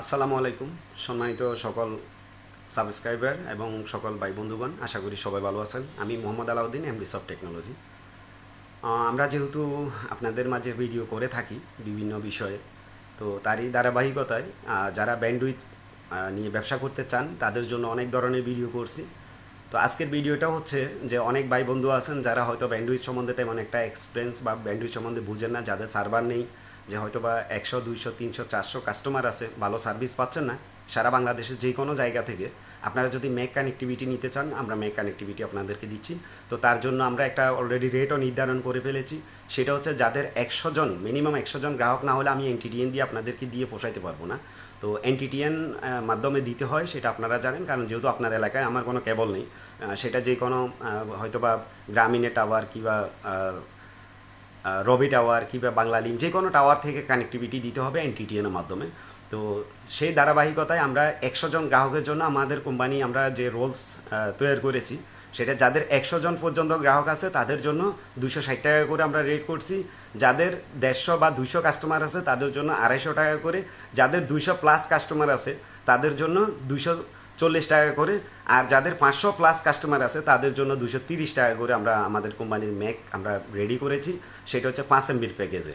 আসসালামু আলাইকুম। সম্মানিত সকল সাবস্ক্রাইবার এবং সকল ভাই বন্ধুগণ আশা করি সবাই ভালো আছেন। আমি Mohammad Alauddin MD of technology আমরা যেহেতু আপনাদের মাঝে ভিডিও করে থাকি বিভিন্ন বিষয়ে, তো তারই ধারাবাহিকতায় যারা ব্যান্ডউইথ নিয়ে ব্যবসা করতে চান, তাদের জন্য অনেক ধরনের ভিডিও করছি। তো আজকের ভিডিওটা হচ্ছে যে অনেক ভাই বন্ধু আছেন যারা হয়তো ব্যান্ডউইথ সম্বন্ধে তেমন একটা এক্সপিরিয়েন্স বা ব্যান্ডউইথ সম্বন্ধে বুঝেন না, যাদের সার্ভার নেই যে হয়তো বা একশো, দুইশো, তিনশো, চারশো কাস্টমার আছে, ভালো সার্ভিস পাচ্ছেন না, সারা বাংলাদেশের যে কোনো জায়গা থেকে আপনারা যদি মেক কানেক্টিভিটি নিতে চান, আমরা মেক কানেক্টিভিটি আপনাদেরকে দিচ্ছি। তো তার জন্য আমরা একটা অলরেডি রেটও নির্ধারণ করে ফেলেছি। সেটা হচ্ছে যাদের একশো জন মিনিমাম একশো জন গ্রাহক না হলে আমি এনটিডিএন দিয়ে আপনাদেরকে দিয়ে পোষাইতে পারব না। তো এনটিটিএন মাধ্যমে দিতে হয়, সেটা আপনারা জানেন, কারণ যেহেতু আপনার এলাকায় আমার কোনো কেবল নেই সেটা যে কোনো হয়তোবা গ্রামীণে টাওয়ার কিংবা রবি টাওয়ার কিংবা বাংলা লিঙ্ক যে কোনো টাওয়ার থেকে কানেক্টিভিটি দিতে হবে এনটিটিএন এর মাধ্যমে। তো সেই ধারাবাহিকতায় আমরা একশো জন গ্রাহকের জন্য আমাদের কোম্পানি আমরা যে রোলস তৈরি করেছি, সেটা যাদের একশো জন পর্যন্ত গ্রাহক আছে, তাদের জন্য দুশো ষাট টাকা করে আমরা রেট করছি। যাদের দেড়শো বা দুইশো কাস্টমার আছে, তাদের জন্য আড়াইশো টাকা করে। যাদের দুইশো প্লাস কাস্টমার আছে, তাদের জন্য দুইশো চল্লিশ টাকা করে। আর যাদের পাঁচশো প্লাস কাস্টমার আছে, তাদের জন্য দুশো তিরিশ টাকা করে আমরা আমাদের কোম্পানির ম্যাক আমরা রেডি করেছি। সেটা হচ্ছে পাঁচ এমবির প্যাকেজে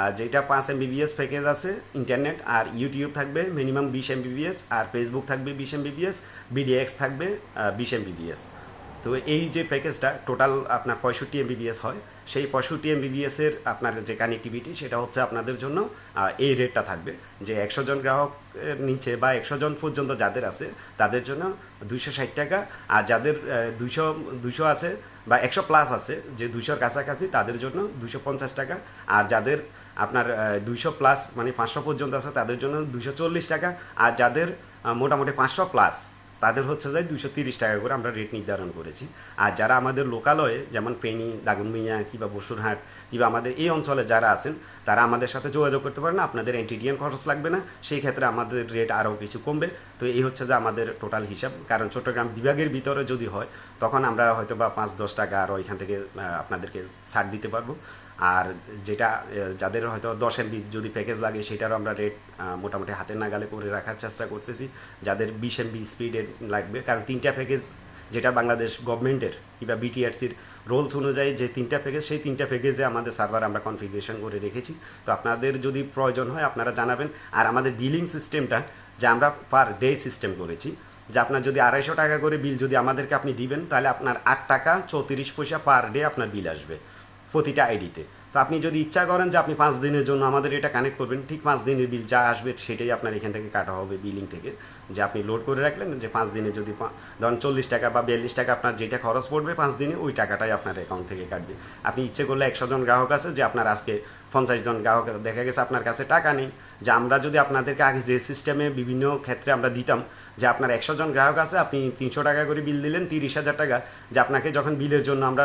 আর যেটা পাঁচ এমবিবিএস প্যাকেজ আছে ইন্টারনেট আর ইউটিউব থাকবে মিনিমাম বিশ এমবিবিএস আর ফেসবুক থাকবে বিশ এমবিবিএস বিডিএক্স থাকবে বিশ এমবিবিএস তো এই যে প্যাকেজটা টোটাল আপনার পঁয়ষট্টি এমবিবিএস হয়, সেই পঁয়ষট্টি এম এমবিবিএসের আপনার যে কানেক্টিভিটি সেটা হচ্ছে আপনাদের জন্য এই রেটটা থাকবে। যে একশো জন গ্রাহকের নিচে বা একশো জন পর্যন্ত যাদের আছে, তাদের জন্য দুইশো ষাট টাকা। আর যাদের দুইশো দুশো আছে বা একশো প্লাস আছে, যে দুইশোর কাছাকাছি, তাদের জন্য দুশো পঞ্চাশ টাকা। আর যাদের আপনার দুইশো প্লাস মানে পাঁচশো পর্যন্ত আছে, তাদের জন্য দুশো চল্লিশ টাকা। আর যাদের মোটামুটি পাঁচশো প্লাস তাদের হচ্ছে যে দুশো তিরিশ টাকা করে আমরা রেট নির্ধারণ করেছি। আর যারা আমাদের লোকালয়ে, যেমন পেনি দাগুনমিয়া কিংবা বসুরহাট, কিংবা আমাদের এই অঞ্চলে যারা আছেন তারা আমাদের সাথে যোগাযোগ করতে পারেন আপনাদের এনটিডিএন খরচ লাগবে না, সেই ক্ষেত্রে আমাদের রেট আরও কিছু কমবে। তো এই হচ্ছে যে আমাদের টোটাল হিসাব, কারণ চট্টগ্রাম বিভাগের ভিতরে যদি হয়, তখন আমরা হয়তো বা পাঁচ দশ টাকা আরও এখান থেকে আপনাদেরকে ছাড় দিতে পারব। আর যেটা যাদের হয়তো দশ এমবি যদি প্যাকেজ লাগে, সেটারও আমরা রেট মোটামুটি হাতের নাগালে করে রাখার চেষ্টা করতেছি। যাদের বিশ এমবি স্পিডের লাগবে, কারণ তিনটা প্যাকেজ যেটা বাংলাদেশ গভর্নমেন্টের কিংবা বিটিআরসির রোলস অনুযায়ী যে তিনটা প্যাকেজ সেই তিনটা প্যাকেজে আমাদের সার্ভার আমরা কনফিগারেশন করে রেখেছি। তো আপনাদের যদি প্রয়োজন হয়, আপনারা জানাবেন। আর আমাদের বিলিং সিস্টেমটা যে আমরা পার ডে সিস্টেম করেছি, যে আপনার যদি আড়াইশো টাকা করে বিল যদি আমাদেরকে আপনি দিবেন, তাহলে আপনার আট টাকা চৌত্রিশ পয়সা পার ডে আপনার বিল আসবে প্রতিটা আইডিতে তো আপনি যদি ইচ্ছা করেন যে আপনি পাঁচ দিনের জন্য আমাদের এটা কানেক্ট করবেন, ঠিক পাঁচ দিনের বিল যা আসবে সেটাই আপনার এখান থেকে কাটা হবে বিলিং থেকে। যে আপনি লোড করে রাখলেন যে পাঁচ দিনে যদি ধরেন চল্লিশ টাকা বা বিয়াল্লিশ টাকা আপনার যেটা খরচ পড়বে পাঁচ দিনে ওই টাকাটাই আপনার অ্যাকাউন্ট থেকে কাটবে। আপনি ইচ্ছে করলে একশো জন গ্রাহক আছে যে আপনার আজকে পঞ্চাশ জন গ্রাহক দেখা গেছে আপনার কাছে টাকা নেই, যে আমরা যদি আপনাদেরকে আগে যে সিস্টেমে বিভিন্ন ক্ষেত্রে আমরা দিতাম, যে আপনার একশো জন গ্রাহক আছে, আপনি তিনশো টাকা করে বিল দিলেন, তিরিশ হাজার টাকা, যে আপনাকে যখন বিলের জন্য আমরা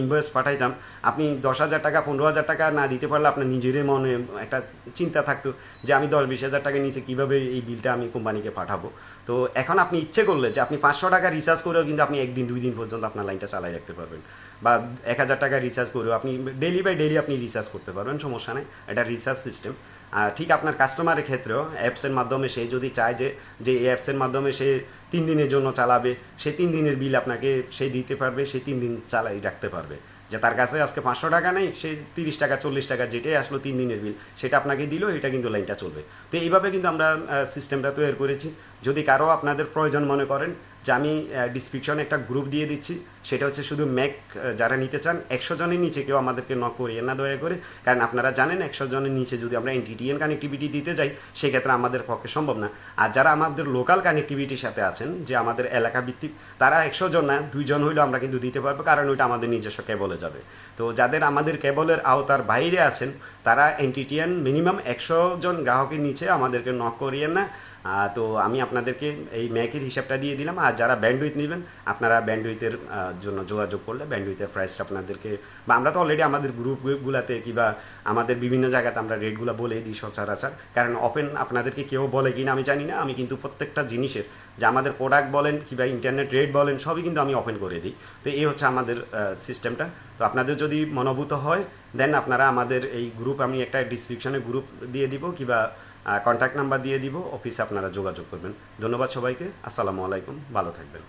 ইনভয়েস পাঠাইতাম, আপনি দশ হাজার টাকা, পনেরো হাজার টাকা না দিতে পারলে আপনার নিজেরই মনে একটা চিন্তা থাকতো, যে আমি দশ বিশ হাজার টাকা নিচে কীভাবে এই বিলটা আমি কোম্পানিকে পাঠাবো? তো এখন আপনি ইচ্ছে করলে, যে আপনি পাঁচশো টাকা রিচার্জ করেও কিন্তু আপনি একদিন, দুই দিন পর্যন্ত আপনার লাইনটা চালাই রাখতে পারবেন। বা এক হাজার টাকা রিচার্জ করেও আপনি ডেলি বাই ডেলি আপনি রিচার্জ করতে পারবেন, সমস্যা নেই। এটা রিচার্জ সিস্টেম ঠিক আপনার কাস্টমারের ক্ষেত্রেও অ্যাপসের মাধ্যমে সে যদি চায় যে যে এই অ্যাপসের মাধ্যমে সে তিন দিনের জন্য চালাবে, সে তিন দিনের বিল আপনাকে সে দিতে পারবে, সে তিন দিন চালাই রাখতে পারবে। যে তার কাছে আজকে পাঁচশো টাকা নেই, সে তিরিশ টাকা, চল্লিশ টাকা যেটাই আসলো তিন দিনের বিল সেটা আপনাকে দিল, এটা কিন্তু লাইনটা চলবে। তো এইভাবে কিন্তু আমরা সিস্টেমটা তৈরি করেছি। যদি কারও আপনাদের প্রয়োজন মনে করেন যে আমি ডিসক্রিপশনে একটা গ্রুপ দিয়ে দিচ্ছি। সেটা হচ্ছে শুধু ম্যাক যারা নিতে চান, একশো জনের নিচে কেউ আমাদেরকে ন করিয়ে না দয়া করে। কারণ আপনারা জানেন, একশো জনের নিচে যদি আমরা এনটিটিএন কানেক্টিভিটি দিতে যাই, সেক্ষেত্রে আমাদের পক্ষে সম্ভব না। আর যারা আমাদের লোকাল কানেক্টিভিটির সাথে আছেন, যে আমাদের এলাকা ভিত্তিক, তারা একশো জন না দুইজন হইলেও আমরা কিন্তু দিতে পারব, কারণ ওইটা আমাদের নিজস্ব কেবলে যাবে। তো যাদের আমাদের কেবলের আওতার বাইরে আছেন, তারা এনটিটিএন মিনিমাম একশো জন গ্রাহকের নিচে আমাদেরকে নক করিয়ে না। তো আমি আপনাদেরকে এই ম্যাকের হিসাবটা দিয়ে দিলাম। আর যারা ব্যান্ডউইথ নেবেন, আপনারা ব্যান্ডউইথের জন্য যোগাযোগ করলে ব্যান্ডউইথের প্রাইসটা আপনাদেরকে বা আমরা তো অলরেডি আমাদের গ্রুপগুলাতে কিংবা আমাদের বিভিন্ন জায়গাতে আমরা রেটগুলো বলে দিই সচরাচর। কারণ ওপেন আপনাদেরকে কেউ বলে কিনা আমি জানি না। আমি কিন্তু প্রত্যেকটা জিনিসের যে আমাদের প্রোডাক্ট বলেন কিংবা ইন্টারনেট রেট বলেন, সবই কিন্তু আমি ওপেন করে দিই। তো এই হচ্ছে আমাদের সিস্টেমটা তো আপনাদের যদি মনোভূত হয় দেন আপনারা আমাদের এই গ্রুপ আমি একটা ডিসক্রিপশনে গ্রুপ দিয়ে দিব কিংবা কন্ট্যাক্ট নাম্বার দিয়ে দিব অফিসে আপনারা যোগাযোগ করবেন। ধন্যবাদ সবাইকে আসসালামু আলাইকুম ভালো থাকবেন।